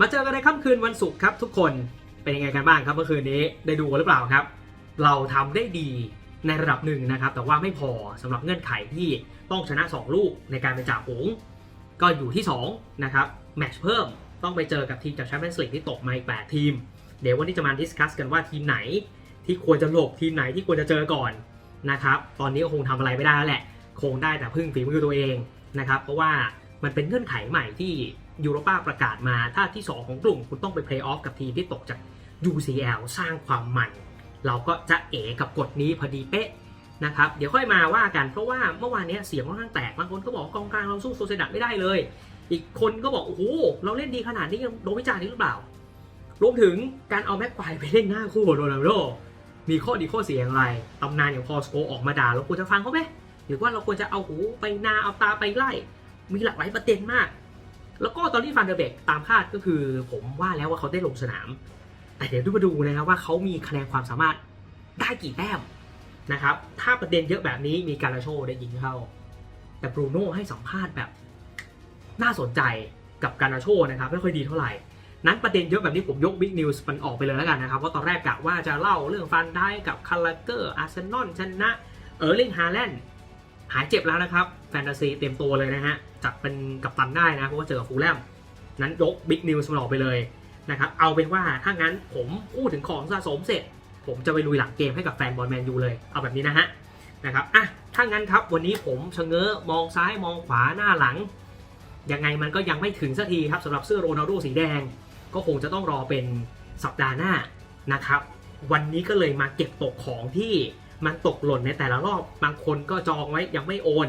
มาเจอกันในค่ำคืนวันศุกร์ครับทุกคนเป็นยังไงกันบ้างครับเมื่อคืนนี้ได้ดูหรือเปล่าครับ เราทำได้ดีในระดับหนึ่งนะครับ แต่ว่าไม่พอสำหรับเงื่อนไขที่ต้องชนะ 2 ลูกในการเป็นจ่าฝูงก็อยู่ที่2นะครับแมตช์เพิ่มต้องไปเจอกับทีมจากแชมเปี้ยนส์ลีกที่ตกมาอีก8ทีม เดี๋ยววันนี้จะมาดิสคัสกันว่าทีมไหนที่ควรจะหลบทีมไหนที่ควรจะเจอก่อนนะครับตอนนี้ก็คงทำอะไรไม่ได้แล้วแหละ คงได้แต่พึ่งฝีมือตัวเองนะครับเพราะว่ามันเป็นเงื่อนไขใหม่ที่ ยูโรป้าประกาศมา ถ้าที่ 2 ของกลุ่มคุณต้องไปเพลย์ออฟกับทีมที่ตกจาก UCL สร้างความมัน เราก็จะเอกับกฎนี้พอดีเป๊ะนะครับ เดี๋ยวค่อยมาว่ากันเพราะว่าเมื่อวานนี้เสียงค่อนข้างแตกบางคนก็บอกกองกลางเราสู้โซเซดัดไม่ได้เลย อีกคนก็บอกโอ้โหเราเล่นดีขนาดนี้ยังโดนวิจารณ์นี้หรือเปล่ารวมถึงการเอาแม็กควายไปเล่นหน้าคู่โรนัลโดมีข้อดีข้อเสียอย่างไรตำนานอย่างพอสโกออกมาด่าเราควรจะฟังเขาไหมหรือว่าเราควรจะเอาหูไปนาเอาตาไปไล่ มีหลากหลายประเด็นมาก แล้วก็ตอนที่ฟันเดอร์เบกตามคาดก็คือผมว่าแล้วว่าเขาได้ลงสนาม แต่เดี๋ยวดูมาดูนะครับว่าเขามีคะแนนความสามารถได้กี่แต้มนะครับ ถ้าประเด็นเยอะแบบนี้มีการาโชได้ยิงเข้า แต่บรูโน่ให้สัมภาษณ์แบบน่าสนใจกับการาโชนะครับ ไม่ค่อยดีเท่าไหร่ นั้นประเด็นเยอะแบบนี้ผมยกบิ๊กนิวส์มันออกไปเลยแล้วกันนะครับเพราตอนแรกกะว่าจะเล่าเรื่องฟันได้กับคาราเกอร์อาร์เซนอลชนะเออร์ลิงฮาแลนด์ หายเจ็บแล้วนะครับ แฟนตาซีเต็มตัวเลยนะฮะ จัดเป็นกัปตันได้นะ เพราะว่าเจอกับฟูลแลมนั้นยกบิ๊กนิวส์มันออกไปเลยนะครับ เอาเป็นว่าถ้างั้นผมพูดถึงของสะสมเสร็จ ผมจะไปลุยหลังเกมให้กับแฟนบอลแมนยูเลย เอาแบบนี้นะฮะ นะครับ อะ ถ้างั้นครับ วันนี้ผมชะเง้อมองซ้ายมองขวาหน้าหลัง ยังไงมันก็ยังไม่ถึงสักทีครับสำหรับเสื้อโรนัลโดสีแดง ก็คงจะต้องรอเป็นสัปดาห์หน้านะครับ วันนี้ก็เลยมาเก็บตกของที่ มันตกหล่นในแต่ละรอบบางคนก็จองไว้ยังไม่โอน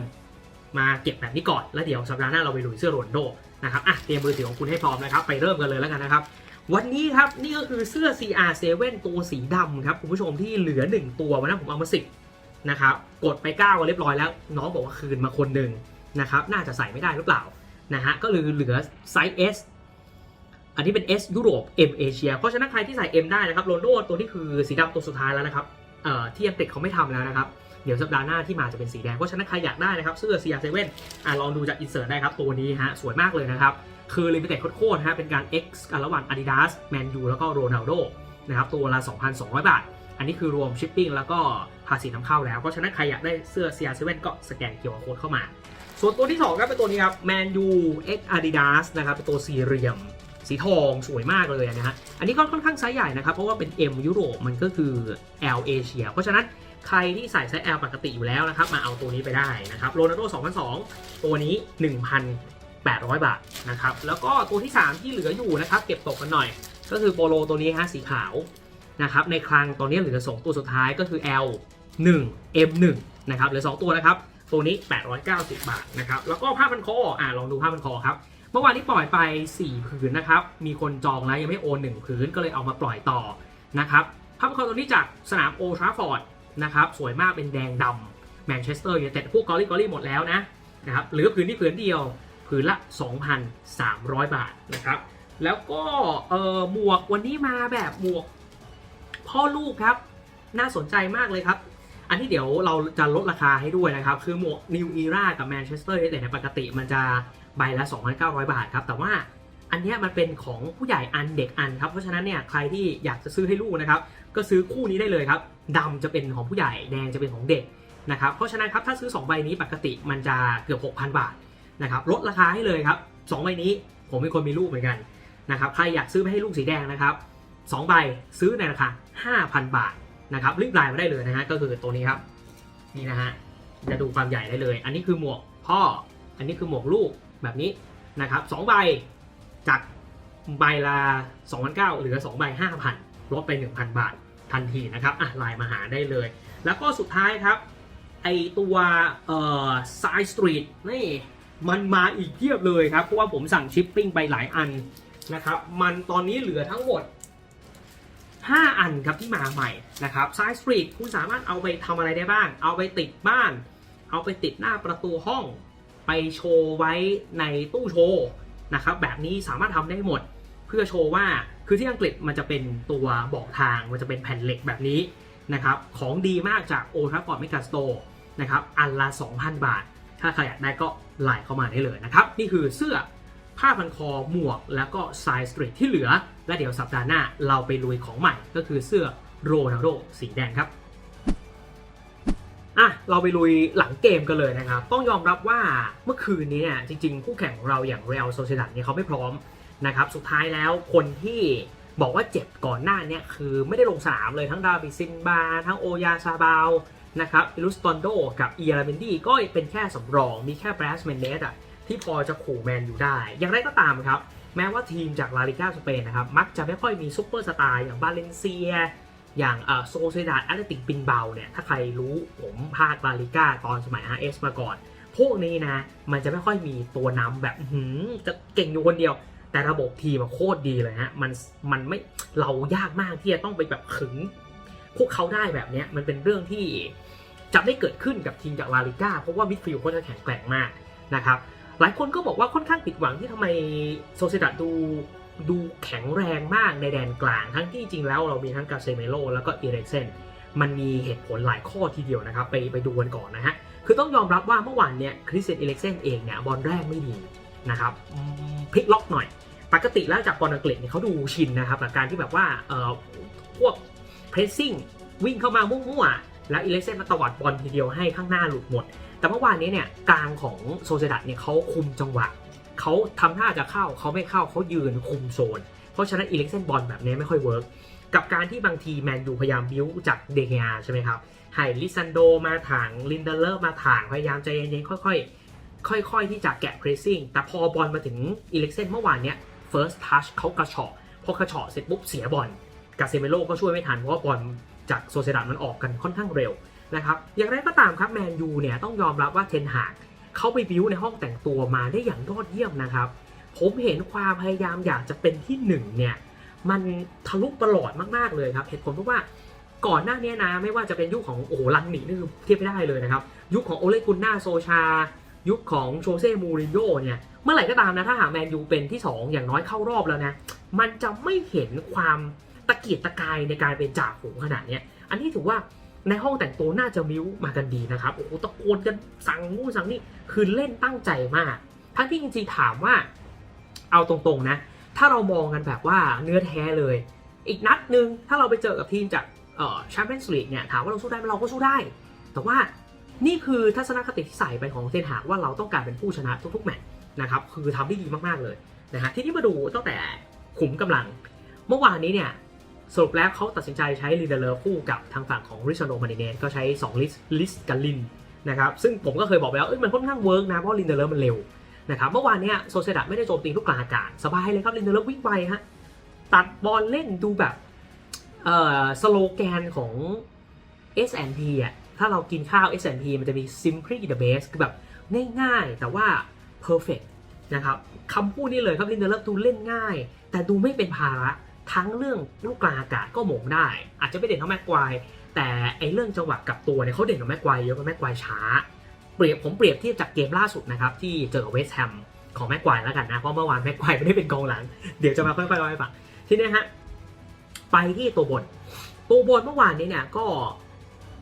มาเก็บแบบนี้ก่อน แล้วเดี๋ยวสัปดาห์หน้าเราไปลุยเสื้อโรนโดนะครับอะเตรียมมือถือของคุณให้พร้อมนะครับ ไปเริ่มกันเลยแล้วกันนะครับ วันนี้ครับนี่ก็คือเสื้อ CR7 ตัวสีดำครับคุณผู้ชมที่เหลือ 1 ตัววันนั้นผมเอามาสินะครับกดไป9กันเรียบร้อยแล้ว น้องบอกว่าคืนมาคนหนึ่งนะครับน่าจะใส่ไม่ได้หรือเปล่านะฮะก็เลยเหลือไซส์ S อันนี้เป็น S ยุโรป M เอเชียเพราะฉะนั้นใครที่ใส่ M ได้นะครับโรนโดตัวที่คือสีดำตัวสุดท้ายแล้วนะครับ ที่อังกฤษเขาไม่ทำแล้วนะครับเดี๋ยวสัปดาห์หน้าที่มาจะเป็นสีแดง เพราะฉะนั้นใครอยากได้นะครับเสื้อ CR7 อะลองดูจากอินเสิร์ตได้ครับ ตัวนี้ฮะสวยมากเลยนะครับ คือ Limited โคตรฮะเป็นการ X กันระหว่าง Adidas Man U แล้วก็ Ronaldo นะครับตัวละ 2,200 บาท อันนี้คือรวมชิปปิ้งแล้วก็ภาษีนำเข้าแล้วเพราะฉะนั้นใครอยากได้เสื้อ CR7 ก็สแกนเคียร์โค้ดเข้ามา ส่วนตัวที่2ครับเป็นตัวนี้ครับ Man U X Adidas นะครับเป็นตัวสี่เหลี่ยม สีทองสวยมากเลยนะฮะ อันนี้ก็ค่อนข้างไซส์ใหญ่นะครับ เพราะว่าเป็น M ยุโรปมันก็คือ L เอเชีย เพราะฉะนั้นใครที่ใส่ไซส์ L ปกติอยู่แล้วนะครับ มาเอาตัวนี้ไปได้นะครับโรนัลโด2002 ตัวนี้ 1,800 บาทนะครับ แล้วก็ตัวที่ 3 ที่เหลืออยู่นะครับ เก็บตกกันหน่อย ก็คือโปโลตัวนี้ฮะสีขาวนะครับ ในคลังตอนนี้เหลือ2ตัวสุดท้ายก็คือ L 1 M 1นะครับเหลือ 2 ตัวนะครับตัวนี้ 890 บาทนะครับแล้วก็ผ้าพันคออ่าลองดูผ้าพันคอครับ เมื่อวานนี้ปล่อยไป 4 ผืนนะครับ มีคนจองแล้วยังไม่โอน1ผืนก็เลยเอามาปล่อยต่อนะครับผ้าพคอตัวนี้จากสนามโอทราฟอร์ดนะครับสวยมากเป็นแดงดำแมนเชสเตอร์ยูไนเต็ดพวกกอรี่กอรี่หมดแล้วนะนะครับเหลือผืนที่ผืนเดียวผืนละ 2,300 บาทนะครับแล้วก็เออหมวกวันนี้มาแบบหมวก พ่อลูกครับน่าสนใจมากเลยครับ อันที่เดี๋ยวเราจะลดราคาให้ด้วยนะครับ คือหมวก New Era กับแมนเชสเตอร์ยูไนเต็ดในปกติมันจะ ใบละ 2,900 บาทครับ แต่ว่าอันนี้มันเป็นของผู้ใหญ่อันเด็กอันครับ เพราะฉะนั้นเนี่ยใครที่อยากจะซื้อให้ลูกนะครับ ก็ซื้อคู่นี้ได้เลยครับดำจะเป็นของผู้ใหญ่แดงจะเป็นของเด็กนะครับ เพราะฉะนั้นครับถ้าซื้อ 2 ใบนี้ปกติมันจะเกือบ 6,000 บาทนะครับลดราคาให้เลยครับ2ใบนี้ผมเป็นคนมีลูกเหมือนกันนะครับใครอยากซื้อไปให้ลูกสีแดงนะครับ2ใบซื้อในราคา 5,000 บาทนะครับรีบไลน์มาได้เลยนะฮะก็คือตัวนี้ครับนี่นะฮะจะดูความใหญ่ได้เลย อันนี้คือหมวกพ่อ อันนี้คือหมวกลูก แบบนี้นะครับสองใบจากใบละ2,900เหลือ2ใบ5,000ลดไป 1,000 บาททันทีนะครับอะไลน์มาหาได้เลย แล้วก็สุดท้ายครับ ไอตัวเอ่อไซสตรีทนี่มันมาอีกเทียบเลยครับ เพราะว่าผมสั่งชิปปิ้งไปหลายอันนะครับ มันตอนนี้เหลือทั้งหมด 5 อันครับที่มาใหม่นะครับไซสตรีทคุณสามารถเอาไปทำอะไรได้บ้าง เอาไปติดบ้าน เอาไปติดหน้าประตูห้อง ไปโชว์ไว้ในตู้โชว์นะครับแบบนี้สามารถทำได้หมด เพื่อโชว์ว่าคือที่อังกฤษมันจะเป็นตัวบอกทางมันจะเป็นแผ่นเหล็กแบบนี้นะครับของดีมากจากโอทราฟอร์ดเมกาสโตนะครับอันละ 2,000 บาท ถ้าใครอยากได้ก็ไลน์เข้ามาได้เลยนะครับ นี่คือเสื้อผ้าพันคอหมวกแล้วก็ไซสตรีทที่เหลือ และเดี๋ยวสัปดาห์หน้าเราไปลุยของใหม่ก็คือเสื้อโรนัลโดสีแดงครับ อะเราไปลุยหลังเกมกันเลยนะครับ ต้องยอมรับว่าเมื่อคืนนี้เนี่ยจริงๆ คู่แข่งของเราอย่างเรอัลโซเซดัดเนี่ยเขาไม่พร้อมนะครับสุดท้ายแล้วคนที่บอกว่าเจ็บก่อนหน้าเนี่ยคือไม่ได้ลงสนามเลยทั้งดาวิดซินบา ทั้งโอยาซาบาวนะครับอิลุสตอนโดกับเอียราเบนดี้ก็เป็นแค่สำรอง มีแค่แบรสเมนเนสอะที่พอจะขู่แมนอยู่ได้ อย่างไรก็ตามครับ แม้ว่าทีมจากลาลิก้าสเปนนะครับ มักจะไม่ค่อยมีซุปเปอร์สตาร์อย่างบาเลนเซีย อย่างโซเซดาดแอตเลติกบินเบาเนี่ยถ้าใครรู้ผมภาคลาลิก้าตอนสมัย RS มาก่อน พวกนี้นะ มันจะไม่ค่อยมีตัวนำแบบหืจะเก่งอยู่คนเดียว แต่ระบบทีมโคตรดีเลยฮะมันมันไม่เรายากมากที่จะต้องไปแบบขึง พวกเขาได้แบบเนี้ยมันเป็นเรื่องที่จะไม่เกิดขึ้นกับทีมจากลาลิก้าเพราะว่ามิดฟิลด์เขาจะแข็งแกร่งมากนะครับหลายคนก็บอกว่าค่อนข้างผิดหวังที่ทำไมโซเซดาดู ดูแข็งแรงมากในแดนกลาง ทั้งที่จริงแล้วเรามีทั้งกาเซเมโลแล้วก็อีเรกเซนมันมีเหตุผลหลายข้อทีเดียวนะครับ ไปไปดูกันก่อนนะฮะ คือต้องยอมรับว่าเมื่อวานเนี่ยคริสเซนอีเล็กเซนเองเนี่ยบอลแรกไม่ดีนะครับพลิกล็อกหน่อย ปกติแล้วจากบอลอังกฤษเนี่ยเขาดูชินนะครับกับการที่แบบว่าเอ่อพวกเพรสซิ่งวิ่งเข้ามามั่วๆแล้วอีเล็กเซนมาตวัดบอลทีเดียวให้ข้างหน้าหลุดหมด แต่เมื่อวานนี้เนี่ยกลางของโซเซดัตเนี่ยเขาคุมจังหวะ เขาทำท่าจะเข้าเขาไม่เข้าเขายืนคุมโซน เพราะฉะนั้นอีเล็กเซนบอลแบบนี้ไม่ค่อยเวิร์กกับการที่บางทีแมนยูพยายามบิ้วจากเดเกียใช่ไหมครับให้ลิซันโดมาถางลินเดเลอร์มาถางพยายามใจเย็นๆค่อยๆ ค่อย ๆ ที่จะแกะเพรสซิ่งแต่พอบอลมาถึงอีเล็กเซนเมื่อวานเนี้ย first touch เขากระเฉาะพอกระเฉาะเสร็จปุ๊บเสียบอลกาเซเมโลก็ช่วยไม่ทันเพราะว่าบอลจากโซเซดัตมันออกกันค่อนข้างเร็วนะครับอย่างไรก็ตามครับแมนยูเนี่ยต้องยอมรับว่าเทนหาก เขาไปบิวในห้องแต่งตัวมาได้อย่างยอดเยี่ยมนะครับ ผมเห็นความพยายามอยากจะเป็นที่หนึ่งเนี่ยมันทะลุตลอดมากๆเลยครับเหตุผลเพราะว่าก่อนหน้านี้นะไม่ว่าจะเป็นยุคของโอ้โหลังหนีนี่คือเทียบไม่ได้เลยนะครับ ยุคของโอเลกุนนาโซชา ยุคของโชเซ่มูรินโญ่เนี่ยเมื่อไหร่ก็ตามนะถ้าหากแมนยูเป็นที่ 2 อย่างน้อยเข้ารอบแล้วนะมันจะไม่เห็นความตะเกียกตะกายในการเป็นจ่าฝูงขนาดเนี้ยอันนี้ถือว่า ในห้องแต่งตัวน่าจะมิวมากันดีนะครับโอ้โหตะโกนกันสั่งนู่นสั่งนี่คือเล่นตั้งใจมากทั้งที่จริงๆถามว่า เอาตรงๆนะ ถ้าเรามองกันแบบว่าเนื้อแท้เลย อีกนัดหนึ่งถ้าเราไปเจอกับทีมจากเอ่อแชมเปี้ยนส์ลีกเนี่ยถามว่าเราสู้ได้ไหมเราก็สู้ได้ แต่ว่านี่คือทัศนคติที่ใส่ไปของเทนหากว่าเราต้องการเป็นผู้ชนะทุกๆแมตช์นะครับคือทำได้ดีมากๆเลยนะฮะที่นี้มาดูตั้งแต่ขุมกำลัง เมื่อวานนี้เนี่ย สรุปแล้วเขาตัดสินใจใช้ลินเดเลอร์คู่กับทางฝั่งของริชโนมานิเนสก็ใช้2ลิสลิสกับลินนะครับซึ่งผมก็เคยบอกไปแล้วเอ้ยมันค่อนข้างเวิร์กนะเพราะลินเดเลอร์มันเร็วนะครับเมื่อวานเนี้ยโซเซดัตไม่ได้โจมตีลูกกลางอากาศสบายเลยครับลินเดเลอร์วิ่งไปฮะตัดบอลเล่นดูแบบเอ่อสโลแกนของ S&P อะถ้าเรากินข้าว S&P มันจะมี simply the best คือแบบง่ายๆ แต่ว่า perfect นะครับคำพูดนี้เลยครับลินเดเลอร์ดูเล่นง่าย แต่ดูไม่เป็นภาระ ทั้งเรื่องลูกกลางอากาศก็หมงได้ อาจจะไม่เด่นเท่าแม็กควาย แต่ไอเรื่องจังหวะกับตัวเนี่ยเขาเด่นกว่าแม็กควายเยอะกว่าแม็กควายช้า เปรียบผมเปรียบเทียบจากเกมล่าสุดนะครับที่เจอกับเวสต์แฮมของแม็กควายแล้วกันนะ เพราะเมื่อวานแม็กควายไม่ได้เป็นกองหลัง เดี๋ยวจะมาค่อยๆเล่าให้ฟังทีนี้ฮะไปที่ตัวบน ตัวบนเมื่อวานนี้เนี่ยก็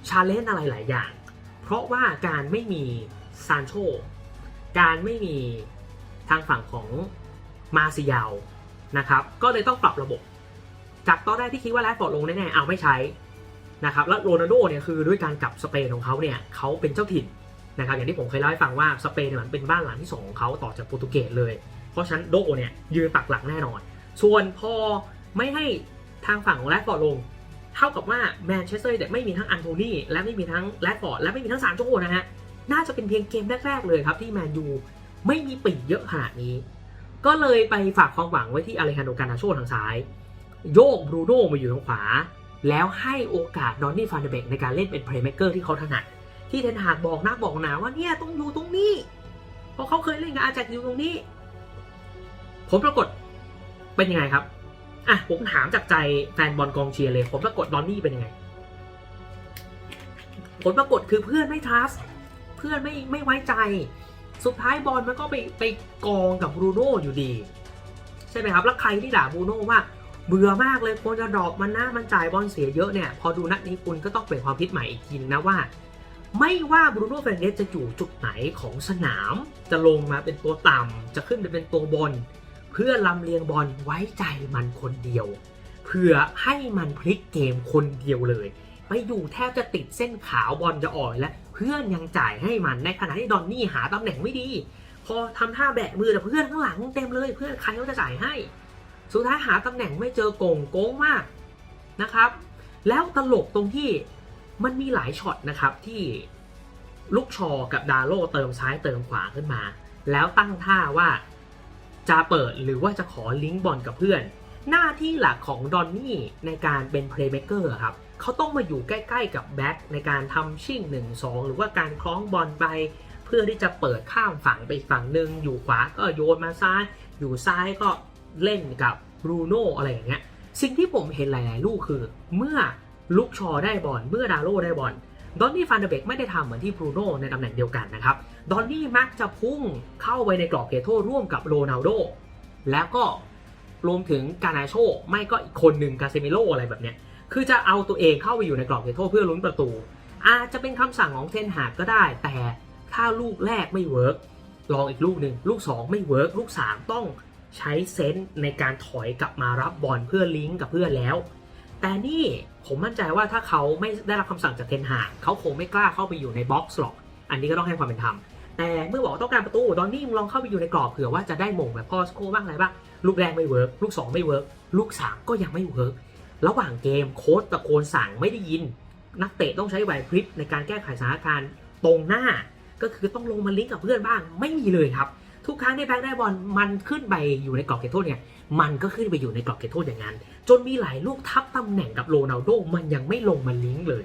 ชาเลนจ์อะไรหลายอย่าง เพราะว่าการไม่มีซานโชการไม่มีทางฝั่งของมาซิยาวนะครับ ก็เลยต้องปรับระบบ จากตอนแรกที่คิดว่าแรดฟอร์ดลงแน่ๆเอาไม่ใช้นะครับแล้วโรนัลโดเนี่ยคือด้วยการกลับสเปนของเขาเนี่ยเขาเป็นเจ้าถิ่นนะครับอย่างที่ผมเคยเล่าให้ฟังว่าสเปนเนี่ยมันเป็นบ้านหลังที่สองของเขาต่อจากโปรตุเกสเลย เพราะฉะนั้นโดเนี่ยยืนปักหลักแน่นอน ส่วนพอไม่ให้ทางฝั่งของแรดฟอร์ดลง เท่ากับว่าแมนเชสเตอร์ยูไนเต็ดไม่มีทั้งอันโทนีและไม่มีทั้งแรดฟอร์ดและไม่มีทั้งซานโชนะฮะน่าจะเป็นเพียงเกมแรกๆเลยครับที่แมนยูไม่มีปีกเยอะขนาดนี้ ก็เลยไปฝากความหวังไว้ที่อเลฮันโดการนาโชทางซ้าย โยกบรูโน่มาอยู่ทางขวา แล้วให้โอกาสดอนนี่ฟานเดเบกในการเล่นเป็นเพลย์เม k เกอร์ที่เขาถนัด ที่เทนหากบอกนักบอกหนาว่าเนี่ยต้องอยู่ตรงนี้ เพราะเขาเคยเล่นกับอาแจกอยู่ตรงนี้ผลปรากฏเป็นยังไงครับอะผมถามจากใจแฟนบอลกองเชียร์เลยผลปรากฏดอนนี่เป็นยังไง ผลปรากฏคือเพื่อนไม่ทัสเพื่อนไม่ไม่ไว้ใจ สุดท้ายบอลมันก็ไปไปกองกับบรูโน่อยู่ดี ใช่ไหมครับ แล้วใครที่ด่าบรูโน่ว่า เบื่อมากเลยควรจะดรอปมันนะมันจ่ายบอลเสียเยอะเนี่ย พอดูนัดนี้คุณก็ต้องเปลี่ยนความคิดใหม่อีกทีนะว่า ไม่ว่าบรูโน่เฟรนเดสจะอยู่จุดไหนของสนาม จะลงมาเป็นตัวต่ำจะขึ้นไปเป็นตัวบนเพื่อลำเลียงบอลไว้ใจมันคนเดียว เพื่อให้มันพลิกเกมคนเดียวเลยไปอยู่แทบจะติดเส้นขาวบอลจะอ่อกแล้ว เพื่อนยังจ่ายให้มันในขณะที่ดอนนี่หาตำแหน่งไม่ดี พอทำท่าแบะมือแต่เพื่อนข้างหลังเต็มเลยเพื่อนใครเขาจะจ่ายให้ สุดท้ายหาตำแหน่งไม่เจอโกงโกงมากนะครับ แล้วตลกตรงที่มันมีหลายช็อตนะครับที่ลูกชอกับดาโลเติมซ้ายเติมขวาขึ้นมา แล้วตั้งท่าว่าจะเปิดหรือว่าจะขอลิงก์บอลกับเพื่อน หน้าที่หลักของดอนนี่ในการเป็นเพลย์เม k เกอร์ครับเขาต้องมาอยู่ใกล้ ๆ กับแบ็คในการทำชิ่ง 1-2 หรือว่าการคล้องบอลไป เพื่อที่จะเปิดข้ามฝั่งไปอีกฝั่งหนึ่งอยู่ขวาก็โยนมาซ้าย อยู่ซ้ายก็ เล่นกับบรูโน่อะไรอย่างเงี้ยสิ่งที่ผมเห็นหลาย ๆ ลูกคือ เมื่อลุกชอได้บอลเมื่อดาโลได้บอลดอนนี่ฟานเดเบกไม่ได้ทำเหมือนที่บรูโน่ในตำแหน่งเดียวกันนะครับดอนนี่มักจะพุ่งเข้าไปในกรอบเขตโทษร่วมกับโรนัลโดแล้วก็รวมถึงกานาโชไม่ก็อีกคนหนึ่งกาเซมิโลอะไรแบบเนี้ยคือจะเอาตัวเองเข้าไปอยู่ในกรอบเขตโทษเพื่อลุ้นประตู อาจจะเป็นคำสั่งของเทนหากก็ได้ แต่ถ้าลูกแรกไม่เวิร์กลองอีกลูกหนึ่งลูก 2 ไม่เวิร์กลูก 3 ต้อง ใช้เซนส์ในการถอยกลับมารับบอลเพื่อลิงก์กับเพื่อนแล้ว แต่นี่ผมมั่นใจว่าถ้าเขาไม่ได้รับคำสั่งจากเทนหากเขาคงไม่กล้าเข้าไปอยู่ในบ็อกซ์หรอก อันนี้ก็ต้องให้ความเป็นธรรม แต่เมื่อบอกต้องการประตูดอนนี่มึงลองเข้าไปอยู่ในกรอบเผื่อว่าจะได้มงแบบพอสโคบ้างอะไรบ้างลูกแรกไม่เวิร์กลูก 2 ไม่เวิร์กลูก 3 ก็ยังไม่เวิร์กระหว่างเกมโค้ชตะโกนสั่งไม่ได้ยิน นักเตะต้องใช้ไหวพริบในการแก้ไขสถานการณ์ตรงหน้า ก็คือต้องลงมาลิงก์กับเพื่อนบ้างไม่มีเลยครับ ทุกครั้งที่แบงค์ได้บอลมันขึ้นไปอยู่ในกรอบเขตโทษเนี่ยมันก็ขึ้นไปอยู่ในกรอบเขตโทษอย่างนั้น จนมีหลายลูกทับตำแหน่งกับโรนัลโดมันยังไม่ลงมาลิงก์เลย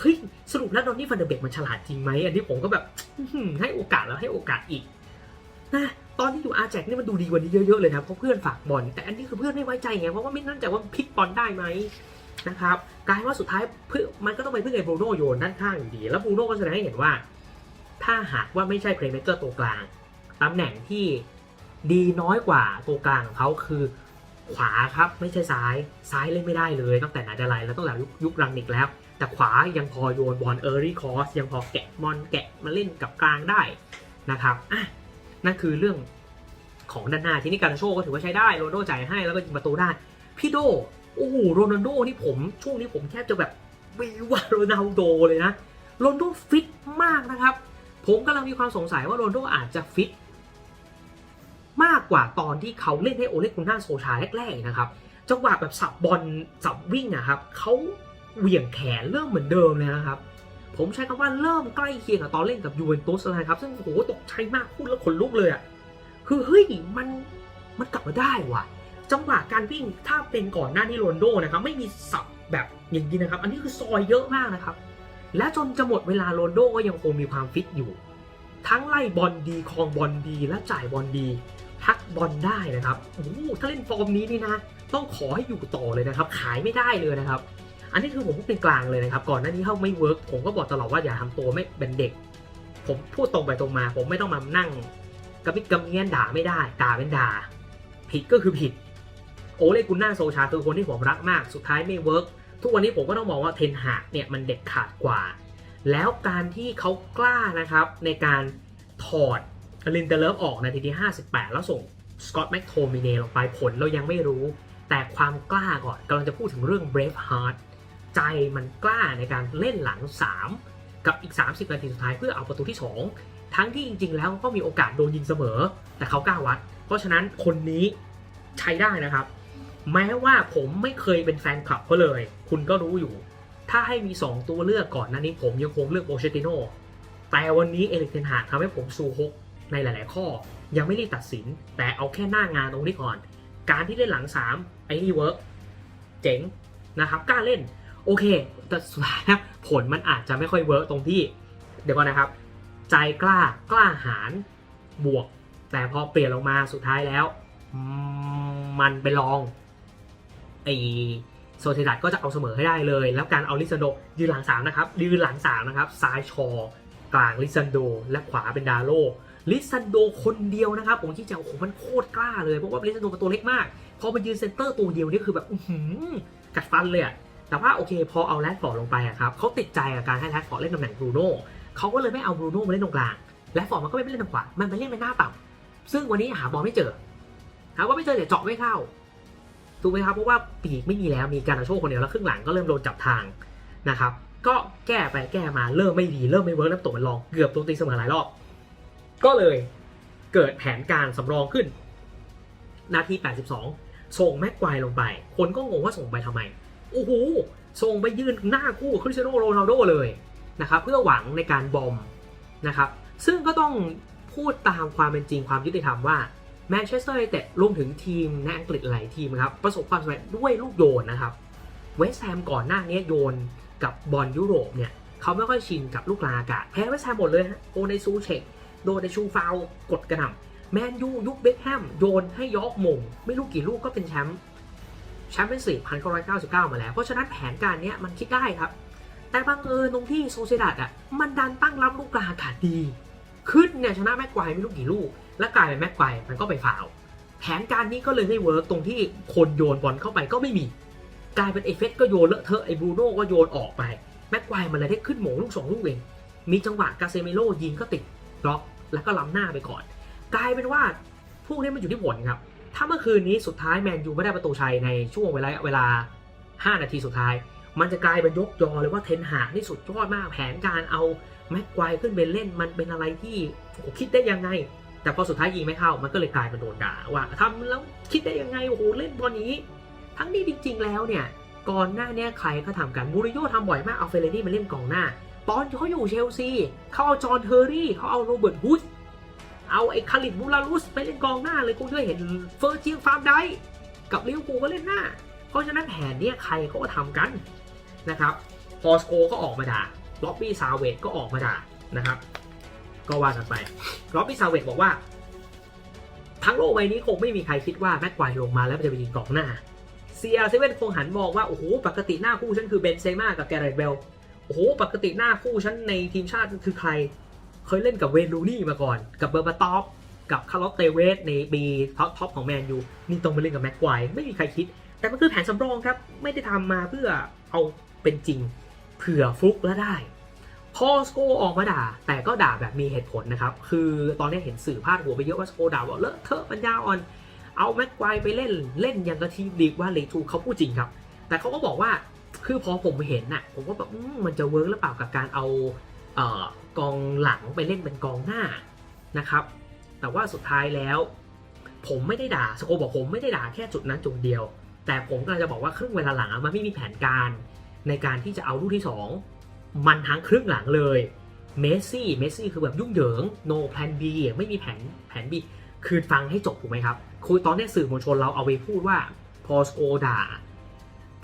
เฮ้ยสรุปแล้วดอนนี่ฟันเดอร์เบกมันฉลาดจริงไหมอันนี้ผมก็แบบให้โอกาสแล้วให้โอกาสอีกนะตอนที่อยู่อาแจกนี่มันดูดีกว่านี้เยอะๆเลยนะเพราะเพื่อนฝากบอลแต่อันนี้คือเพื่อนไม่ไว้ใจไงเพราะว่าไม่มั่นใจว่าพลิกบอลได้ไหมนะครับกลายว่าสุดท้ายเพื่อมันก็ต้องไปเพึ่งไอ้บรูโน่โยนด้านข้างอยู่ดี แล้วบรูโน่ก็แสดงให้เห็นว่า ถ้าหากว่าไม่ใช่เพลย์เมเกอร์ตัวกลาง ตำแหน่งที่ดีน้อยกว่าตัวกลางของเขาคือขวาครับไม่ใช่ซ้ายซ้ายเล่นไม่ได้เลยตั้งแต่ไหนแต่ไรแล้วตั้งแต่ยุครังนิกแล้ว แต่ขวายังพอโยนบอลเออร์รี่คอสยังพอแกะบอลแกะมาเล่นกับกลางได้นะครับอะนั่นคือเรื่องของด้านหน้าที่นี่การโชก็ถือว่าใช้ได้โรนโดจ่ายให้แล้วก็ยิงประตูได้พี่โดโอ้โหโรนัลโดนี่ผมช่วงนี้ผมแทบจะแบบวิวาโรนัลโดเลยนะโรนโดฟิตมากนะครับ ผมกำลังมีความสงสัยว่าโรนโดอาจจะฟิต มากกว่าตอนที่เขาเล่นให้โอเลกุนนาโซชาแรกๆนะครับจังหวะแบบสับบอลสับวิ่งอะครับเขาเหวี่ยงแขนเริ่มเหมือนเดิมเลยนะครับ ผมใช้คำว่าเริ่มใกล้เคียงกับตอนเล่นกับยูเวนตุสแล้วนะครับ ซึ่งโอ้โหตกใจมากพูดแล้วขนลุกเลยอะคือเฮ้ยมันมันกลับมาได้ว่ะ จังหวะการวิ่งถ้าเป็นก่อนหน้านี้โรนโดนะครับ ไม่มีสับแบบอย่างนี้นะครับ อันนี้คือซอยเยอะมากนะครับ และจนจะหมดเวลาโรนโดก็ยังคงมีความฟิตอยู่ ทั้งไล่บอลดีครองบอลดีและจ่ายบอลดี พักบอลได้นะครับโอ้ถ้าเล่นฟอร์มนี้นี่นะ ต้องขอให้อยู่ต่อเลยนะครับ ขายไม่ได้เลยนะครับ อันนี้คือผมพูดเป็นกลางเลยนะครับ ก่อนหน้านี้เขาไม่เวิร์กผมก็บอกตลอดว่าอย่าทำตัวไม่เป็นเด็ก ผมพูดตรงไปตรงมา ผมไม่ต้องมานั่งกระมิดกระเมียนด่าไม่ได้ด่าเป็นด่า ผิดก็คือผิด โอเลกุนน่าโซชาคือคนที่ผมรักมาก สุดท้ายไม่เวิร์กทุกวันนี้ผมก็ต้องมองว่าเทนหากเนี่ยมันเด็ดขาดกว่า แล้วการที่เขากล้านะครับในการถอด ลินเดเลฟออกนาทีที่ 58 แล้วส่งสกอตแม็กโทมิเนลงไปผลเรายังไม่รู้ แต่ความกล้าก่อนกำลังจะพูดถึงเรื่อง Brave Heart ใจมันกล้าในการเล่นหลัง 3 กับอีก 30 นาทีสุดท้ายเพื่อเอาประตูที่ 2 ทั้งที่จริง ๆ แล้วก็มีโอกาสโดนยิงเสมอ แต่เขากล้าวัด เพราะฉะนั้นคนนี้ใช้ได้นะครับ แม้ว่าผมไม่เคยเป็นแฟนคลับเขาเลย คุณก็รู้อยู่ ถ้าให้มี 2 ตัวเลือกก่อนหน้านี้ผมยังคงเลือกโบเชติโนแต่วันนี้เอริกเทนหาทำให้ผมซูฮก ในหลาย ๆ ข้อ ยังไม่รีบตัดสิน แต่เอาแค่หน้างานตรงนี้ก่อน การที่เล่นหลัง 3 ไอ้นี่เวิร์กเจ๋งนะครับกล้าเล่นโอเค แต่สุดท้ายผลมันอาจจะไม่ค่อยเวิร์กตรงที่ เดี๋ยวก่อนนะครับ ใจกล้ากล้าหาญบวก แต่พอเปลี่ยนลงมาสุดท้ายแล้ว มันไปลองไอโซเทดัดก็จะเอาเสมอให้ได้เลย แล้วการเอาลิซันโดยืนหลังสามนะครับยืนหลังสามนะครับ ซ้ายชอกลางลิซันโด และขวาเป็นดาโล ลิซันโดคนเดียวนะครับผมชี้แจงโอ้โหมันโคตรกล้าเลยเพราะว่าลิซันโดเป็นตัวเล็กมากพอมายืนเซนเตอร์ตัวเดียวนี่คือแบบอื้อหือกัดฟันเลยอะแต่ว่าโอเคพอเอาแรดฟอร์ดลงไปอะครับเขาติดใจกับการให้แรดฟอร์ดเล่นตำแหน่งบรูโน่เขาก็เลยไม่เอาบรูโน่มาเล่นตรงกลางแรดฟอร์ดมันก็ไม่เล่นตรงขวามันไปเล่นไปหน้าต่ำซึ่งวันนี้หาบอลไม่เจอหาว่าไม่เจอเนี่ยเจาะไม่เข้าถูกไหมครับเพราะว่าปีกไม่มีแล้วมีการโชคคนเดียวแล้วครึ่งหลังก็เริ่มโดนจับทางนะครับก็แก้ไปแก้มาเริ่มไม่ดีเริ่มไม่เวิร์กแล้วตกมันลองเกือบโดนตีเสมอหลายรอบ ก็เลยเกิดแผนการสำรองขึ้น นาที 82 ส่งแม็กควายลงไป คนก็งงว่าส่งไปทำไม โอ้โห ส่งไปยืนหน้าคู่คริสเตียโนโรนัลโดเลยนะครับ เพื่อหวังในการบอมนะครับ ซึ่งก็ต้องพูดตามความเป็นจริงความยุติธรรมว่าแมนเชสเตอร์ยูไนเต็ดรวมถึงทีมในอังกฤษหลายทีมครับ ประสบความสำเร็จด้วยลูกโยนนะครับ เวสต์แฮมก่อนหน้านี้โยนกับบอลยุโรปเนี่ยเขาไม่ค่อยชินกับลูกกลางอากาศแพ้เวสต์แฮมหมดเลยฮะโอในซูเชก โดนในชูฟาวกดกระหน่ำแมนยูยุคเบคแฮมโยนให้ยอกมง ไม่รู้กี่ลูกก็เป็นแชมป์แชมป์เป็นสี่พันเก้าร้อยเก้าสิบเก้ามาแล้ว เพราะฉะนั้นแผนการเนี้ยมันคิดได้ครับ แต่บังเอิญตรงที่โซเซดัดอะมันดันตั้งรับลูกกลางอากาศดี ขึ้นเนี่ยชนะแม็กไกว์ไม่รู้กี่ลูก และกลายเป็นแม็กไกว์มันก็ไปฟาวแผนการนี้ก็เลยไม่เวิร์กตรงที่คนโยนบอลเข้าไปก็ไม่มี กลายเป็นเอฟเฟกก็โยนเลอะเทอะไอ้บรูโน่ก็โยนออกไปแม็กไกว์มันเลยได้ขึ้นหมงลูกสองลูกเองมีจังหวะกาเซเมโลยิงก็ติดล็อก แล้วก็ล้ำหน้าไปก่อน กลายเป็นว่าพวกนี้มันอยู่ที่ผลครับ ถ้าเมื่อคืนนี้สุดท้ายแมนยูไม่ได้ประตูชัยในช่วงเวลาเวลา 5 นาทีสุดท้าย มันจะกลายเป็นยกยอเลยว่าเทนหากนี่สุดยอดมากแผนการเอาแม็กไกวร์ขึ้นไปเล่นมันเป็นอะไรที่โอ้คิดได้ยังไง แต่พอสุดท้ายยิงไม่เข้ามันก็เลยกลายเป็นโดนด่าว่าทำแล้วคิดได้ยังไงโอ้โหเล่นบอลนี้ ทั้งนี้จริง ๆ แล้วเนี่ยก่อนหน้านี้ใครก็ทำกันมูริโญ่ทำบ่อยมากเอาเฟเรนี่มาเล่นกองหน้า ตอนเขาอยู่เชลซีเขาเอาจอห์นเทอร์รี่เขาเอาโรเบิร์ตฮูดเอาไอ้คาริดบูลารุสไปเล่นกองหน้าเลยคุณเคยเห็นเฟอร์จิลฟาร์มได้กับเลิเวอร์พูก็เล่นหน้า เพราะฉะนั้นแผนเนี้ยใครเขาก็ทำกันนะครับพอสโกก็ออกมาด่าล็อบบี้ซาเวตก็ออกมาด่านะครับ ก็ว่ากันไปล็อบบี้ซาเวตบอกว่า ทั้งโลกใบนี้คงไม่มีใครคิดว่าแม็กควายลงมาแล้วจะไปยิงกองหน้าเซียเซเว่นคงหันมองว่า โอ้โห ปกติหน้าคู่ฉันคือเบนเซม่ากับแกเรตเบล โอ้โหปกติหน้าคู่ฉันในทีมชาติคือใคร เคยเล่นกับเวนลูนี่มาก่อน กับเบอร์บาตอฟกับคาร์ลอตเตเวสในปีท็อปท็อปของแมนยูนี่ต้องมาเล่นกับแม็กควายไม่มีใครคิด แต่มันคือแผนสำรองครับ ไม่ได้ทำมาเพื่อเอาเป็นจริงเผื่อฟลุกแล้วได้พอสโกออกมาด่า แต่ก็ด่าแบบมีเหตุผลนะครับ คือตอนนี้เห็นสื่อพาดหัวไปเยอะว่าสโกด่าว่าเลอะเทอะปัญญาอ่อน เอาแม็กควายไปเล่นเล่นอย่างกะทีมลีกว่าเลทูเขาพูดจริงครับ แต่เขาก็บอกว่า คือพอผมเห็นน่ะ ผมก็แบบมันจะเวิร์กหรือเปล่ากับการเอาเออกองหลังไปเล่นเป็นกองหน้านะครับ แต่ว่าสุดท้ายแล้ว ผมไม่ได้ด่าสโกบอกผมไม่ได้ด่าแค่จุดนั้นจุดเดียว แต่ผมกำลังจะบอกว่าครึ่งเวลาหลังมันไม่มีแผนการในการที่จะเอาลูกที่ 2 มันทั้งครึ่งหลังเลยเมสซี่เมสซี่คือแบบยุ่งเหยิง no plan B ไม่มีแผนแผน B คือฟังให้จบถูกไหมครับคุยตอนนี้สื่อมวลชนเราเอาไปพูดว่าพอสโกด่า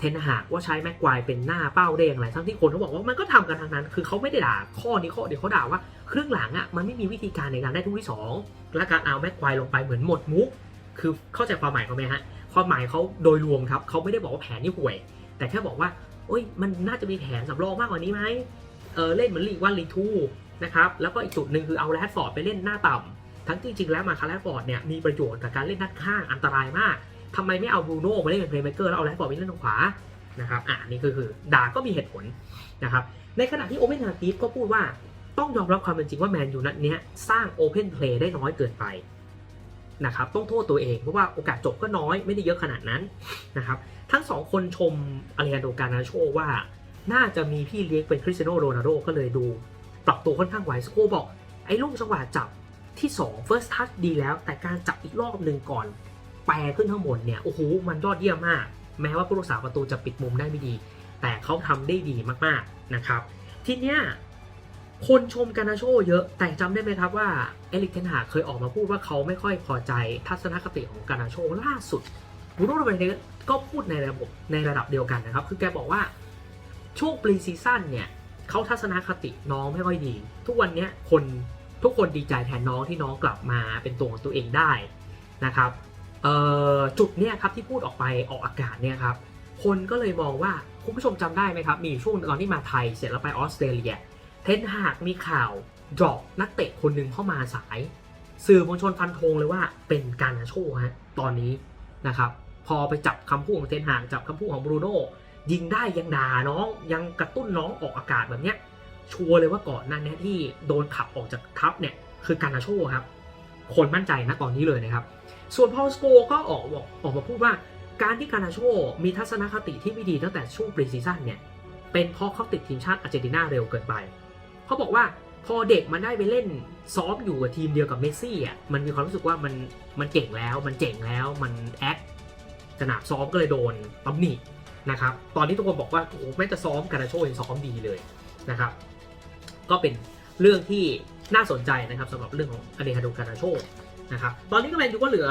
เทนหากว่าใช้แม็กควายเป็นหน้าเป้าได้อย่างไรทั้งที่คนเขาบอกว่ามันก็ทำกันทางนั้น คือเขาไม่ได้ด่าข้อนี้ข้อเดียวเขาด่าว่าเครึ่องหลังอะมันไม่มีวิธีการในการได้ทุกที่สองและการเอาแม็กควายลงไปเหมือนหมดมุก คือเข้าใจความหมายเขาไหมฮะความหมายเขาโดยรวมครับเขาไม่ได้บอกว่าแผนนี่ห่วย แต่แค่บอกว่าโอ้ยมันน่าจะมีแผนสำรองมากกว่านี้ไหมเออเล่นเหมือนลีกวันลีกทูนะครับแล้วก็อีกจุดหนึ่งคือเอาแรดฟอร์ดไปเล่นหน้าต่ำทั้งจริงๆแล้วมาคาแรดฟอร์ดเนี่ยมีประโยชน์กับการเล่นด้านข้างอันตรายมาก ทำไมไม่เอาบรูโน่มาเล่นเป็นเพลย์เม k เกอร์แล้วเอาแรดฟอร์ดไปเล่นตรงขวานะครับอะนี่ก็คือด่าก็มีเหตุผลนะครับในขณะที่โอเพนนาทีฟก็พูดว่าต้องยอมรับความเป็นจริงว่าแมนยูนัดเนี้ยสร้างโอเพนเพลย์ได้น้อยเกินไปนะครับต้องโทษตัวเองเพราะว่าโอกาสจบก็น้อยไม่ได้เยอะขนาดนั้นนะครับทั้งสองคนชมอาริยโดการนาโชว่า น่าจะมีพี่เลี้ยงเป็นคริสเตียโนโรนัลโดก็เลยดู ปรับตัวค่อนข้างไวสโคบอก ไอ้ลูกจังหวะจับที่ 2 first touch ดีแล้ว แต่การจับอีกรอบหนึ่งก่อน ปรขึ้นข้างบนเนี่ยโอ้โหมันยอดเยี่ยมมาก แม้ว่าผู้รักษาประตูจะปิดมุมได้ไม่ดี แต่เขาทำได้ดีมากๆนะครับ ทีเนี้ยคนชมกานาโชเยอะแต่จำได้ไหมครับว่าเอลิกเทนหาเคยออกมาพูดว่าเขาไม่ค่อยพอใจทัศนคติของกานาโชล่าสุดบูโน่โรเบเนก็พูดในระบบในระดับเดียวกันนะครับ คือแกบอกว่าช่วงปรีซีซั่นเนี่ยเขาทัศนคติน้องไม่ค่อยดี ทุกวันนี้คนทุกคนดีใจแทนน้องที่น้องกลับมาเป็นตัวของตัวเองได้นะครับ จุดเนี้ยครับที่พูดออกไปออกอากาศเนี่ยครับคนก็เลยมองว่าคุณผู้ชมจำได้ไหมครับ มีช่วงตอนที่มาไทยเสร็จแล้วไปออสเตรเลีย เทนหากมีข่าวดรอปนักเตะคนหนึ่งเข้ามาสาย สื่อมวลชนฟันธงเลยว่าเป็นการนาโชฮะตอนนี้นะครับ พอไปจับคำพูดของเทนหากจับคำพูดของบรูโน่ยิงได้ยังด่าน้องยังกระตุ้นน้องออกอากาศแบบเนี้ยชัวร์เลยว่าก่อนหนั้นเนี่ยที่โดนขับออกจากทัพเนี่ยคือการนาโชครับ คนมั่นใจนะตอนนี้เลยนะครับ ส่วนพอลสโกก็ออกบอกออกมาพูดว่าการที่การาโชมีทัศนคติที่ไม่ดีตั้งแต่ช่วงปรีซีซั่นเนี่ย เป็นเพราะเขาติดทีมชาติอาร์เจนตินาเร็วเกินไป เขาบอกว่าพอเด็กมันได้ไปเล่นซ้อมอยู่กับทีมเดียวกับเมสซี่อะมันมีความรู้สึกว่ามันมันเก่งแล้วมันเจ๋งแล้วมันแอคสนามซ้อมก็เลยโดนตำหนินะครับตอนนี้ทุกคนบอกว่าโอ้แม้แต่ซ้อมการาโชยังซ้อมดีเลยนะครับก็เป็นเรื่องที่น่าสนใจนะครับสำหรับเรื่องของอเดฮาโดการาโช นะครับตอนนี้ก็แมนยูก็เหลือ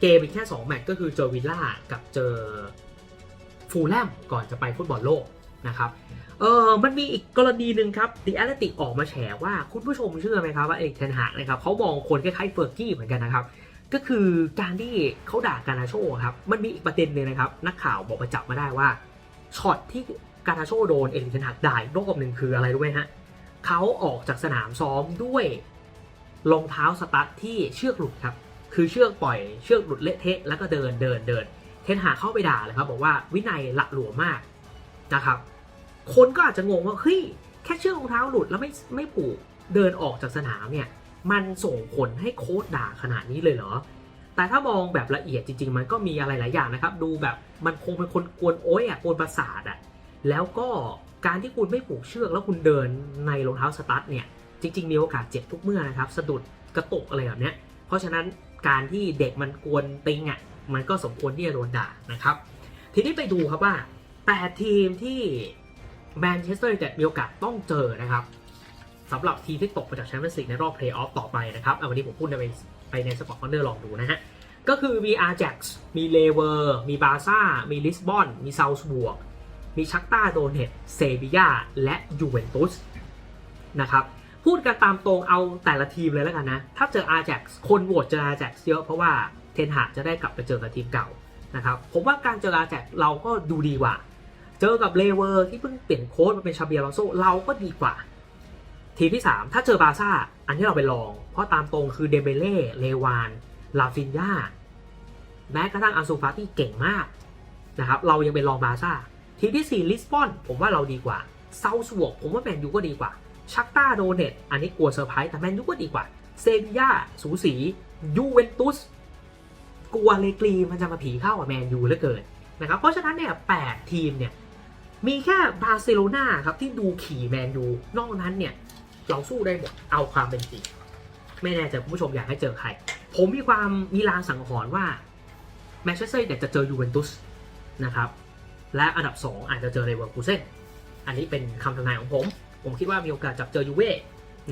เกมอีกแค่ 2 แมตช์ก็คือเจอวิลล่ากับเจอฟูลแลมก่อนจะไปฟุตบอลโลกนะครับเออมันมีอีกกรณีหนึ่งครับ The Athletic ออกมาแฉว่าคุณผู้ชมเชื่อไหมครับว่าเอกเทนหากนะครับเขามองคนคล้ายๆเฟอร์กี้เหมือนกันนะครับก็คือการที่เขาด่าการนาโชครับมันมีอีกประเด็นหนึงนะครับนักข่าวบอกไปจับมาได้ว่าช็อตที่การนาโชโดนเอกเทนหากด่าอีกรอบหนึ่งคืออะไรรู้ไหมฮะเขาออกจากสนามซ้อมด้วย รองเท้าสตั๊ดที่เชือกหลุดครับ คือเชือกปล่อยเชือกหลุดเละเทะแล้วก็เดินเดินเดิน เทนหาเข้าไปด่าเลยครับ บอกว่าวินัยหละหลวมมากนะครับ คนก็อาจจะงงว่าเฮ้ยแค่เชือกรองเท้าหลุดแล้วไม่ไม่ผูกเดินออกจากสนามเนี่ยมันส่งผลให้โค้ดด่าขนาดนี้เลยเหรอ แต่ถ้ามองแบบละเอียดจริง ๆ มันก็มีอะไรหลายอย่างนะครับ ดูแบบมันคงเป็นคนกวนโอ้ยอะกวนประสาทอะแล้วก็การที่คุณไม่ผูกเชือกแล้วคุณเดินในรองเท้าสตั๊ดเนี่ย จริง ๆ มีโอกาสเจ็บทุกเมื่อนะครับ สะดุดกระตุกอะไรแบบนี้เพราะฉะนั้นการที่เด็กมันกวนติงอะมันก็สมควรที่จะโดนด่านะครับ ทีนี้ไปดูครับว่าแปดทีมที่แมนเชสเตอร์ยูไนเต็ดมีโอกาสต้องเจอนะครับสำหรับทีมที่ตกมาจากแชมเปี้ยนส์ลีกในรอบเพลย์ออฟต่อไปนะครับเอาวันนี้ผมพูดไปไปในสปอร์ตคอนเนอร์ลองดูนะฮะ ก็คือมีอาร์ a จ็กซ์มีเลเวอร์มีบาซ่า มีลิสบอน มีเซาส์บวก มีชักต้าโดเนตเซบียาและยูเวนตุสนะครับ พูดกันตามตรงเอาแต่ละทีมเลยแล้วกันนะ ถ้าเจออาร์ a จ็กคนโหวตเจออาร์ a จ็กเยอะเพราะว่าเทนหากจะได้กลับไปเจอกับทีมเก่านะครับผมว่าการเจออาร์ a จ็กเราก็ดูดีกว่า เจอกับเลเวอร์ที่เพิ่งเปลี่ยนโค้ชมาเป็นชาเบียลอโซเราก็ดีกว่า ทีมที่ 3 ถ้าเจอบาซ่าอันที่เราไปลอง เพราะตามตรงคือเดเบเล่เลวานลาฟินยาแม้กระทั่งอาซูฟาตี้เก่งมากนะครับเรายังเป็นรองบาซ่าทีมที่4ลิสบอนผมว่าเราดีกว่าเซาสวกผมว่าแมนยูก็ดีกว่า ชักต้าโดเนตอันนี้กลัวเซอร์ไพรส์แต่แมนยูก็ดีกว่า เซบียาสูสี ยูเวนตุสกลัวเลกรีมันจะมาผีเข้ากับแมนยูเหลือเกินนะครับเพราะฉะนั้นเนี่ยแปดทีมเนี่ยมีแค่บาร์เซโลนาครับที่ดูขี่แมนยูนอกนั้นเนี่ยเราสู้ได้หมดเอาความเป็นจริงไม่แน่ใจคุณผู้ชมอยากให้เจอใคร ผมมีความมีลางสังหรณ์ว่าแมนเชสเตอร์เนี่ยจะเจอยูเวนตุสนะครับและอันดับ 2 อาจจะเจอเลเวอร์คูเซนอันนี้เป็นคำทำนายของผม ผมคิดว่ามีโอกาสจับเจอยูเว่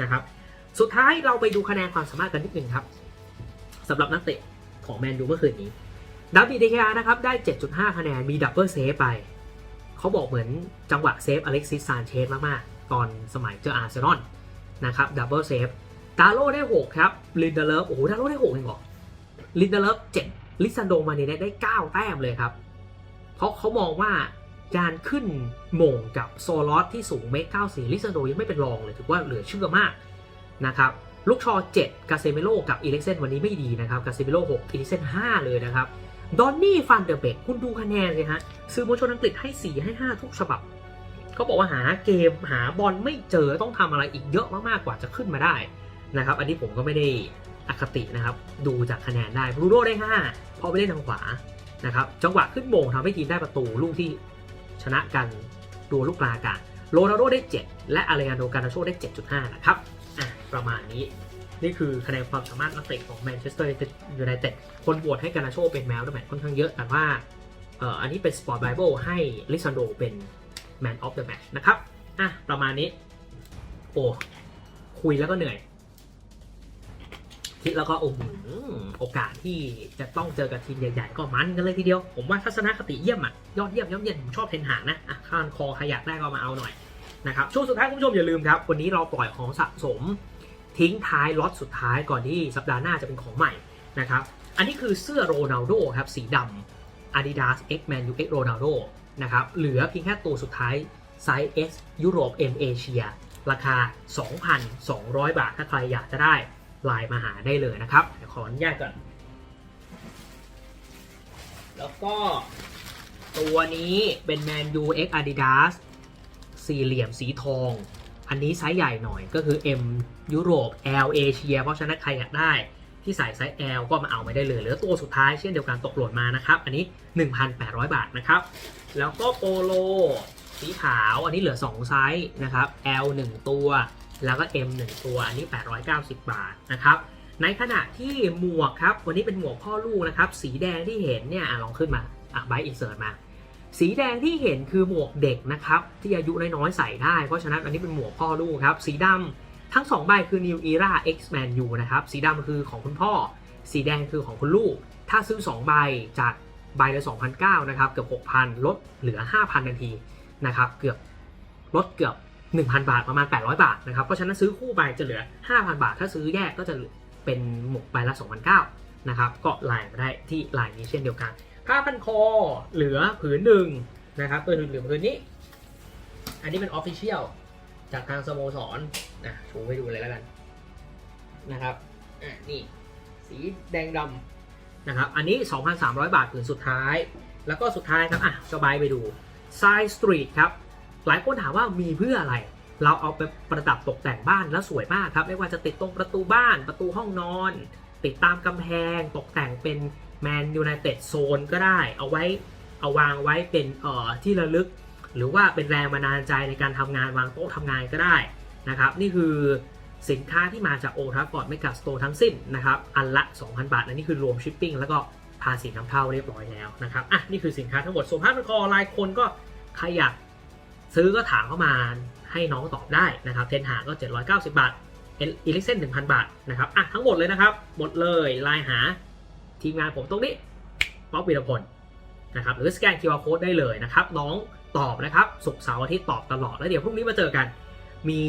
นะครับ สุดท้ายเราไปดูคะแนนความสามารถกันนิดนึงครับสำหรับนักเตะของแมนยูเมื่อคืนนี้ดับบิเดคานะครับได้ 7.5 คะแนนมีดับเบิลเซฟไป เขาบอกเหมือนจังหวะเซฟอเล็กซิสซานเชสมาก ๆ ตอนสมัยเจออาร์เซนอลนะครับดับเบิลเซฟดาโลได้ 6 ครับลินเดเลฟโอ้โหดาโลได้ 6 เองเหรอลินเดเลฟ7ลิซันโดมาเนได้ได้9แต้มเลยครับ เพราะเขามองว่า การขึ้นมงกับโซลอสที่สูงเมก94ลิซันโดยังไม่เป็นรองเลยถือว่าเหลือเชื่อมากนะครับลูกชอ 7 กาเซเมโลกับอีเล็กเซนวันนี้ไม่ดีนะครับ กาเซเมโล6อีเล็กเซน5เลยนะครับ ดอนนี่ฟันเดอร์เบกคุณดูคะแนนเลยฮะสื่อมวลชนอังกฤษให้ 4 ให้ 5 ทุกฉบับ เขาบอกว่าหาเกมหาบอลไม่เจอต้องทำอะไรอีกเยอะมากๆกว่าจะขึ้นมาได้นะครับ อันนี้ผมก็ไม่ได้อคตินะครับ ดูจากคะแนนได้บรูโน่ได้ 5 พอไปเล่นทางขวานะครับ จังหวะขึ้นโมงทำให้ทีมได้ประตูลูกที่ ชนะกันตัวลูกกลางกันโรนัลโดได้ 7 และอาเลอันโดการาโชได้ 7.5 นะครับอะประมาณนี้นี่คือคะแนนความสามารถนักเตะของแมนเชสเตอร์ยูไนเต็ดคนโหวตให้การาโชเป็นแมวด้วยแมตช์ค่อนข้างเยอะ แต่ว่าเอ่ออันนี้เป็นสปอร์ตไบเบิลให้ลิซันโดเป็นแมนออฟเดอะแมตช์นะครับอะประมาณนี้ โอ้คุยแล้วก็เหนื่อย คิดแล้วก็โอ้โหโอกาสที่จะต้องเจอกับทีมใหญ่ๆ ก็มันกันเลยทีเดียว ผมว่าทัศนคติเยี่ยมอะยอดเยี่ยมยอดเยี่ยมผมชอบเทนหางนะอะข้านคอใครอยากได้ก็มาเอาหน่อยนะครับช่วงสุดท้ายคุณผู้ชมอย่าลืมครับ วันนี้เราปล่อยของสะสม ทิ้งท้ายล็อตสุดท้ายก่อนที่สัปดาห์หน้าจะเป็นของใหม่นะครับอันนี้คือเสื้อโรนัลโดครับสีดำ Adidas X Man U X Ronaldo นะครับเหลือเพียงแค่ตัวสุดท้ายไซส์ S ยุโรป M เอเชียราคา 2,200 บาทถ้าใครอยากจะได้ ไลน์มาหาได้เลยนะครับเดี๋ยวขออนุญาตก่อนแล้วก็ตัวนี้เป็นแมนยู X Adidas สี่เหลี่ยมสีทอง อันนี้ไซส์ใหญ่หน่อยก็คือ M ยุโรป L เอเชียเพราะฉะนั้นใครอยากได้ที่ใส่ไซส์ L ก็มาเอาไปได้เลยเหลือตัวสุดท้ายเช่นเดียวกันตกหล่นมานะครับ อันนี้ 1,800 บาทนะครับ แล้วก็โปโลสีขาวอันนี้เหลือ 2 ไซส์นะครับ L 1 ตัว แล้วก็ M 1ตัวอันนี้ 890 บาทนะครับในขณะที่หมวกครับวันนี้เป็นหมวกพ่อลูกนะครับสีแดงที่เห็นเนี่ยอลองขึ้นมาอะไบอินเสิร์ตมา สีแดงที่เห็นคือหมวกเด็กนะครับที่อายุน้อยๆใส่ได้ เพราะฉะนั้นอันนี้เป็นหมวกพ่อลูกครับสีดำทั้ง2ใบคือ New Era X-Man U นะครับสีดำคือของคุณพ่อ สีแดงคือของคุณลูก ถ้าซื้อ 2 ใบจากใบละ2,009นะครับเกือบ 6,000 ลดเหลือ 5,000ทันทีนะครับเกือบลดเกือบ 1,000 บาทประมาณ 800 บาทนะครับเพราะฉะนั้นซื้อคู่ใบจะเหลือ 5,000 บาท ถ้าซื้อแยกก็จะเป็นหมวกใบละ2,009นะครับก็ไลน์มาได้ที่ไลน์นี้เช่นเดียวกันผ้าพันคอเหลือผืนหนึ่งนะครับตัวหนึ่งเหลือผืนนี้ อันนี้เป็นออฟฟิเชียลจากทางสโมสรนะชว์ให้ดูเลยแล้วกันนะครับอะนี่สีแดงดำนะครับ อันนี้ 2,300 บาทผืนสุดท้าย แล้วก็สุดท้ายครับ อะสบายไปดู Side Street ครับ หลายคนถามว่ามีเพื่ออะไร เราเอาไปประดับตกแต่งบ้านแล้วสวยมากครับ ไม่ว่าจะติดตรงประตูบ้านประตูห้องนอน ติดตามกำแพงตกแต่งเป็นแมนยูไนเต็ดโซนก็ได้ เอาไว้เอาวางไว้เป็นเอ่อที่ระลึก หรือว่าเป็นแรงบันดาลใจในการทำงานวางโต๊ะทำงานก็ได้นะครับ นี่คือสินค้าที่มาจากโอทราฟอร์ดเมกาสโตร์ทั้งสิ้นนะครับ อันละ 2,000 บาท อันนี้คือรวมชิปปิ้งแล้วก็ภาษีนำเข้าเรียบร้อยแล้วนะครับ อะ นี่คือสินค้าทั้งหมดส่วนภาพเป็นคอหลายคนก็ใครอยาก ซื้อก็ถามเข้ามาให้น้องตอบได้นะครับ เทนหาก็ 790 บาท อีลิเซน1,000 บาทนะครับ อะทั้งหมดเลยนะครับ หมดเลยไลน์หาทีมงานผมตรงนี้ป๊อปวีรพลนะครับ หรือสแกน QR Code ได้เลยนะครับ น้องตอบนะครับศุกเสาร์อาทิตย์ตอบตลอด แล้วเดี๋ยวพรุ่งนี้มาเจอกัน มี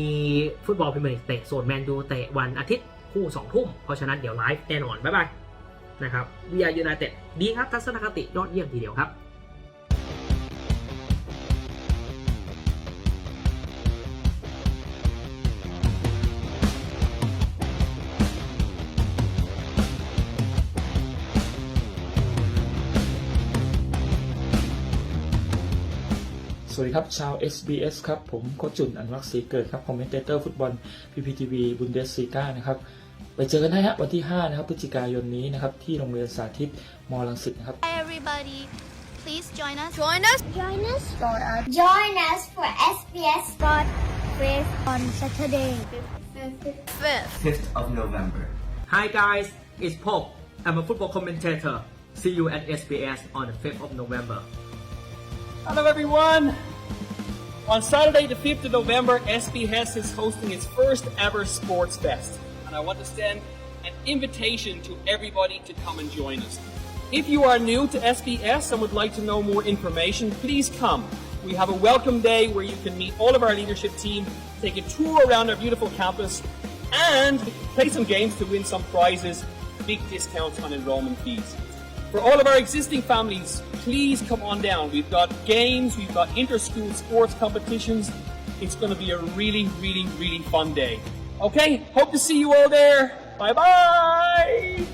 ฟุตบอลพรีเมียร์ลีกเตะ ส่วนแมนยูเตะวันอาทิตย์คู่2ทุ่ม เพราะฉะนั้นเดี๋ยวไลฟ์แน่นอน บ๊ายบายนะครับวีอาร์ยูไนเต็ดดีครับ ทัศนคติยอดเยี่ยมทีเดียวครับ วัสดีครับ ชาว SBS ครับ ผมโคชจุนอันวักศรีเกิดครับ คอมเมนเตอร์ฟุตบอล PPTV บุนเดสซีกานะครับ ไปเจอกันได้ฮะวันที่ 5 นะครับพฤศจิกายนนี้นะครับ ที่โรงเรียนสาธิตมรังสิตนะครับ Hi everybody, please join us. Join us. Join us for our Join us for SBS Spot Quiz on Saturday. fifth. 5th of November. Hi guys it's Pope I'm a football commentator see you at SBS on the 5th of November Hello everyone! On Saturday the 5th of November, SBS is hosting its first ever Sports Fest. And I want to send an invitation to everybody to come and join us. If you are new to SBS and would like to know more information, please come. We have a welcome day where you can meet all of our leadership team, take a tour around our beautiful campus, and play some games to win some prizes, big discounts on enrollment fees. For all of our existing families, please come on down. We've got games, we've got inter-school sports competitions. It's going to be a really, really, really fun day. Okay, hope to see you all there. Bye bye!